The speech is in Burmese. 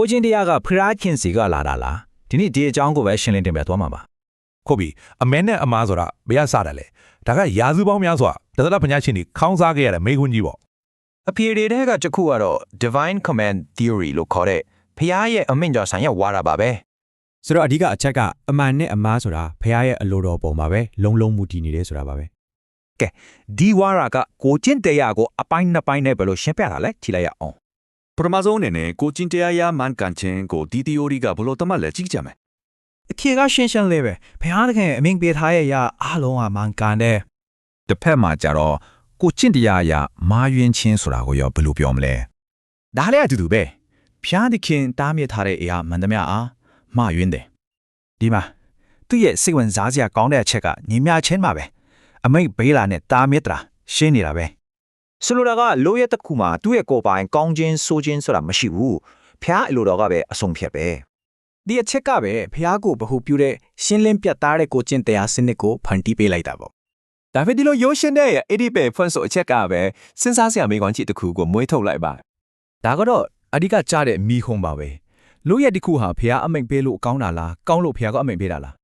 ကိုချင်းတရားကဖရာခင်စီကလာတာလားဒီနေ့ဒီအကြောင်းကိုပဲရှင်းလင်းတင်ပြသွားမှာပါဟုတ်ပြီအမဲနဲ့အမားဆိုတာဘယ်ကစတယ်လဲဒါကရာစုပေါင်းများစွာတသလပညာရှင်တွေခေါင်းစားခဲ့ရတဲ့မိခွန်းကြီးပေါ့အဖြေတွေထဲကတစ်ခုကတော့ divine command theory လို့ခေါ်တဲ့ဖျားရဲ့အမိန့်ကြောင့်ဆိုင်ရဝါတာပါပဲဆိုတော့အဓိကအချက်ကအမှန်နဲ့အမှားဆိုတာဖះရဲ့အလိုတော်ပုံမှာပဲလုံးလုံးမူတည်နေတယ်ဆိုတာပါပဲဒီဝါရာကကိုချင်းတရားကိုအပိုင်းနှစ်ပိုင်းနဲ့ဘယ်လိုရှင်းပြတာလဲကြည့်လိုက်ရအောင် ပထမဆုံးအနေနဲ့ကိုချင်းတရားရမှန်ကန်ခြင်းကိုဒီ theory ကဘလို့တတ်မှတ်လဲကြည့်ကြမယ်အခေကရှင်းရှင်းလေးပဲဘုရားသခင်အမိန့်ပေးထားရဲ့အရာအားလုံးကမှန်ကန်တယ်တစ်ဖက်မှာကြတော့ကိုကျင့်တရားအရမာယွင်းချင်းဆိုတာကိုရောဘယ်လိုပြောမလဲဒါလည်းအတူတူပဲဖျားသခင်တားမြစ်ထားတဲ့အရာမှန်သမျှအားမှားယွင်းတယ်ဒီမှာသူ့ရဲ့စိတ်ဝင်စားစရာကောင်းတဲ့အချက်ကညီမျှချင်းပါပဲအမိတ်ဘေးလာနဲ့တားမြစ်တာရှင်းနေတာပဲ ဆိုလိုတာကလိုရဲ့တစ်ခုမှာသူ့ရဲ့ကိုယ်ပိုင်ကောင်းခြင်းဆိုးခြင်းဆိုတာမရှိဘူးဖျားအလိုတော်ကပဲအဆုံးဖြတ်ပဲဒီအချက်ကပဲဘုရားကိုဗဟုပြုတဲ့ရှင်းလင်းပြတ်သားတဲ့ကိုကျင့်တရားစနစ်ကိုဖန်တီးပေးလိုက်တာပေါ့ဒါပေမဲ့ဒီလိုရိုးရှင်းတဲ့အဲ့ဒီပဲဖွင့်ဆိုအချက်ကပဲစဉ်းစားစရာမိကွန်ချစ်တစ်ခုကိုမွေးထုတ်လိုက်ပါဒါကတော့အဓိကကြားတဲ့မိခုံးပါပဲလို့ရတဲ့ခုဟာဖះအမိန်ပေးလို့ကောင်းတာလားကောင်းလို့ဖះကအမိန်ပေးတာလား